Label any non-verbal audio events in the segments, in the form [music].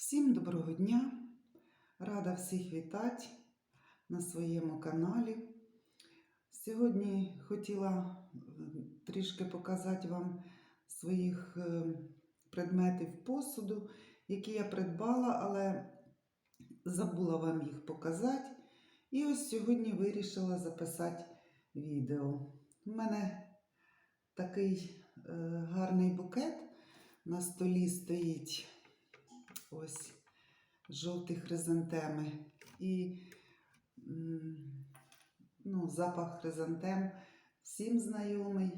Всім доброго дня! Рада всіх вітати на своєму каналі. Сьогодні хотіла е, трішки показати вам своїх е, предметів посуду, які я придбала, але забула вам їх показати. І ось сьогодні вирішила записати відео. У мене такий е, гарний букет на столі стоїть. Ось жовті хризантеми. І ну, запах хризантем всім знайомий.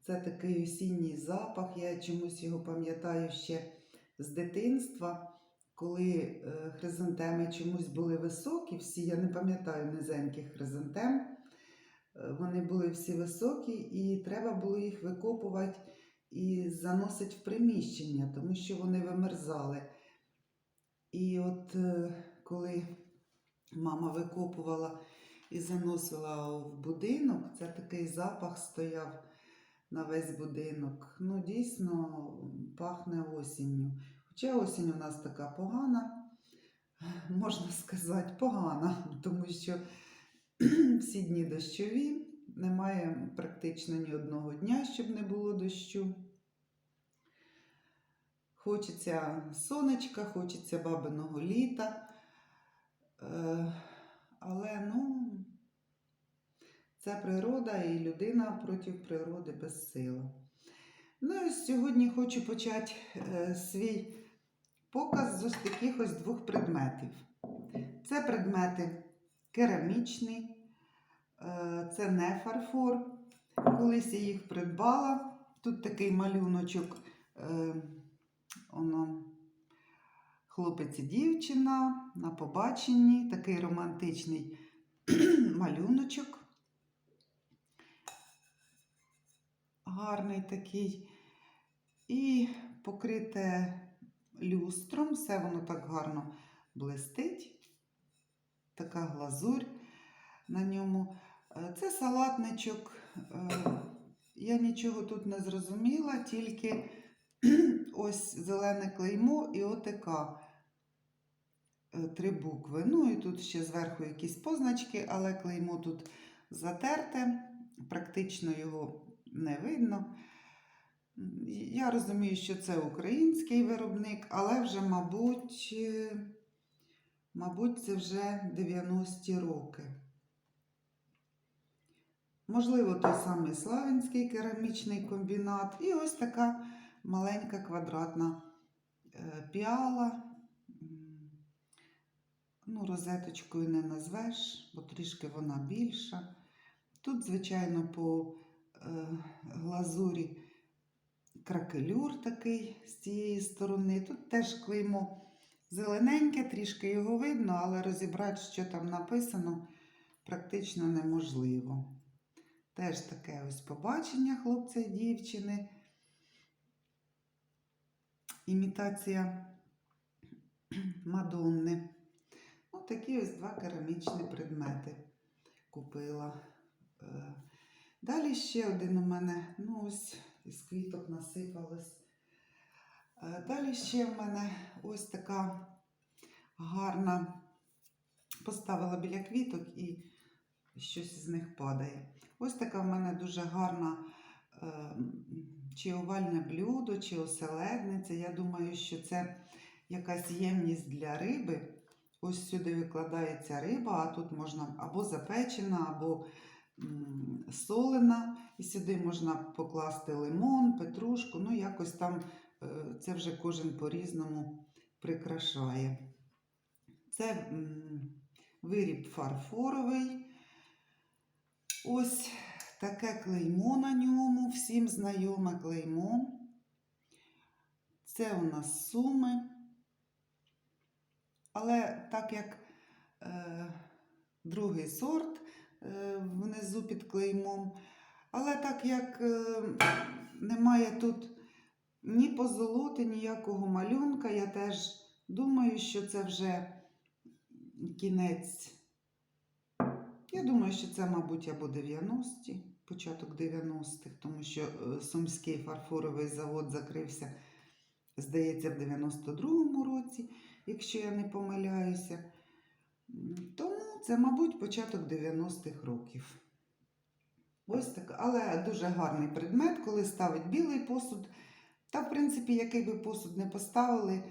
Це такий осінній запах. Я чомусь його пам'ятаю ще з дитинства, коли е, хризантеми чомусь були високі, всі, я не пам'ятаю низеньких хризантем. Е, Вони були всі високі, і треба було їх викопувати і заносити в приміщення, тому що вони вимерзали. І от е, коли мама викопувала і заносила в будинок, це такий запах стояв на весь будинок. Ну, дійсно, пахне осінню. Хоча осінь у нас така погана, можна сказати, погана, тому що [clears throat] всі дні дощові, немає практично ні одного дня, щоб не було дощу. Хочеться сонечка, хочеться бабиного літа. Е, але ну, це природа і людина проти природи безсила. Ну і сьогодні хочу почати е, свій показ з ось таких двох предметів. Це предмети керамічні, е, це не фарфор. Колись я їх придбала. Тут такий малюночок. Воно хлопець і дівчина на побаченні, такий романтичний [clears throat] малюночок. Гарний такий. І покрите люстром, все воно так гарно блистить. Така глазурь на ньому. Е, Це салатничок. Е, Я нічого тут не зрозуміла, тільки [clears throat] ось зелене клеймо і ОТК. Е, Три букви. Ну і тут ще зверху якісь позначки, але клеймо тут затерте, практично його не видно. Я розумію, що це український виробник, але вже, мабуть, е, мабуть, це вже 90-ті роки. Можливо, той самий Славянський керамічний комбінат. І ось така маленька квадратна е, піала. Ну, розеточкою не назвеш, бо трішки вона більша. Тут, звичайно, по е, глазурі кракелюр такий з цієї сторони. Тут теж клеймо зелененьке, трішки його видно, але розібрати, що там написано, практично неможливо. Теж таке ось побачення хлопця і дівчини. Імітація Мадонни. Ось такі ось два керамічні предмети купила. Е, Далі ще один у мене, ну ось із квіток насипалось. Е, Далі ще в мене ось така гарна, поставила біля квіток і щось з них падає. Ось така в мене дуже гарна е, чи овальне блюдо, чи оселедниця. Я думаю, що це якась ємність для риби. Ось сюди викладається риба, а тут можна або запечена, або солена. І сюди можна покласти лимон, петрушку. Ну, якось там е, це вже кожен по-різному прикрашає. Це виріб фарфоровий. Ось таке клеймо на ньому, всім знайоме клеймо. Це у нас суми. Але так як е, другий сорт е, внизу під клеймом, але так як е, немає тут ні позолоти, ніякого малюнка, я теж думаю, що це вже кінець. Я думаю, що це, мабуть, або 90-ті, початок 90-х, тому що е, Сумський фарфоровий завод закрився здається, в 92-му році, якщо я не помиляюся. Тому це, мабуть, початок 90-х років. Ось так, але дуже гарний предмет, коли ставить білий посуд. Та, в принципі, який би посуд не поставили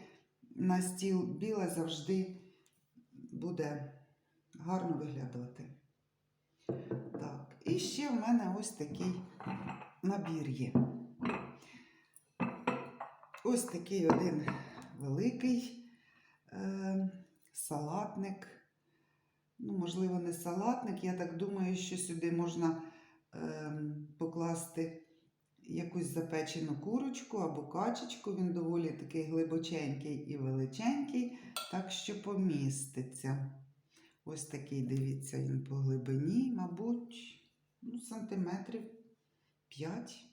на стіл, біле завжди буде гарно виглядати. Так, і ще в мене ось такий набір є. Ось такий один великий е, салатник. Ну, можливо, не салатник. Я так думаю, що сюди можна е, покласти якусь запечену курочку або качечку. Він доволі такий глибоченький і величенький, так що поміститься. Ось такий, дивіться, він по глибині, мабуть, ну, сантиметрів 5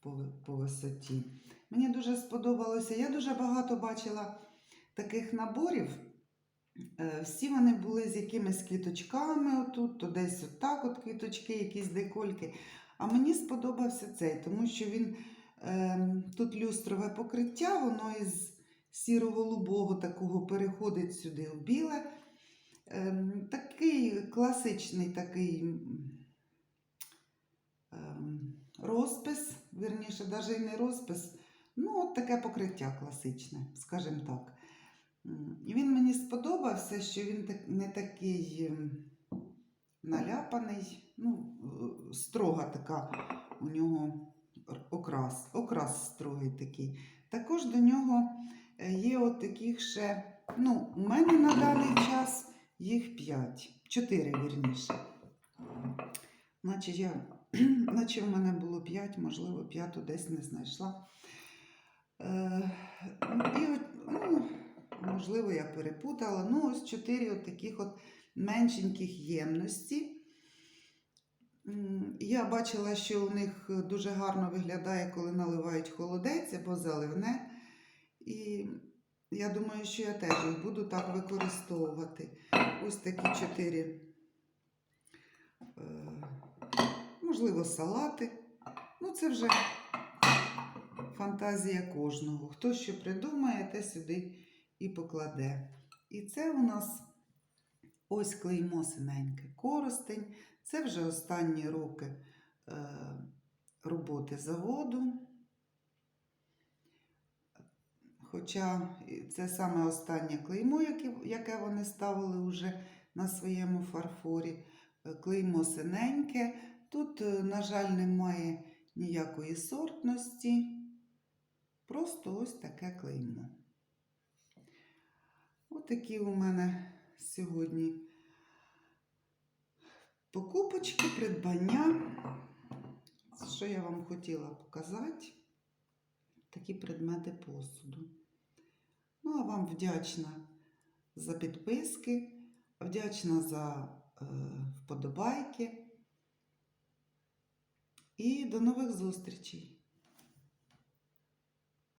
по, по висоті. Мені дуже сподобалося. Я дуже багато бачила таких наборів. Е, Всі вони були з якимись квіточками отут, то десь отак от квіточки, якісь декольки. А мені сподобався цей, тому що він ем, тут люстрове покриття, воно із сіро-голубого такого переходить сюди в біле. Ем, такий класичний такий ем, розпис, вірніше, навіть і не розпис, ну, от таке покриття класичне, скажімо так. І він мені сподобався, що він не такий ем, наляпаний, ну, е, строга така у нього окрас, окрас строгий такий. Також до нього е, є от таких ще, ну, у мене на даний час їх 5, 4 вірніше. Наче я, [clears throat] наче в мене було 5, можливо, п'яту десь не знайшла. Е, і ну, можливо, я перепутала. Ну, ось 4 от таких от меншеньких ємності. Я бачила, що у них дуже гарно виглядає, коли наливають холодець або заливне. І я думаю, що я теж їх буду так використовувати. Ось такі чотири, е, можливо, салати. Ну, це вже фантазія кожного. Хто що придумає, те сюди і покладе. І це у нас ось клеймо синеньке коростень. Це вже останні роки е, роботи заводу. Хоча це саме останнє клеймо, яке, вони ставили вже на своєму фарфорі. Е, Клеймо синеньке. Тут, е, на жаль, немає ніякої сортності. Просто ось таке клеймо. Отакі у мене сьогодні покупочки, придбання. Що я вам хотіла показати? Такі предмети посуду. Ну, а вам вдячна за підписки, вдячна за е, вподобайки. І до нових зустрічей!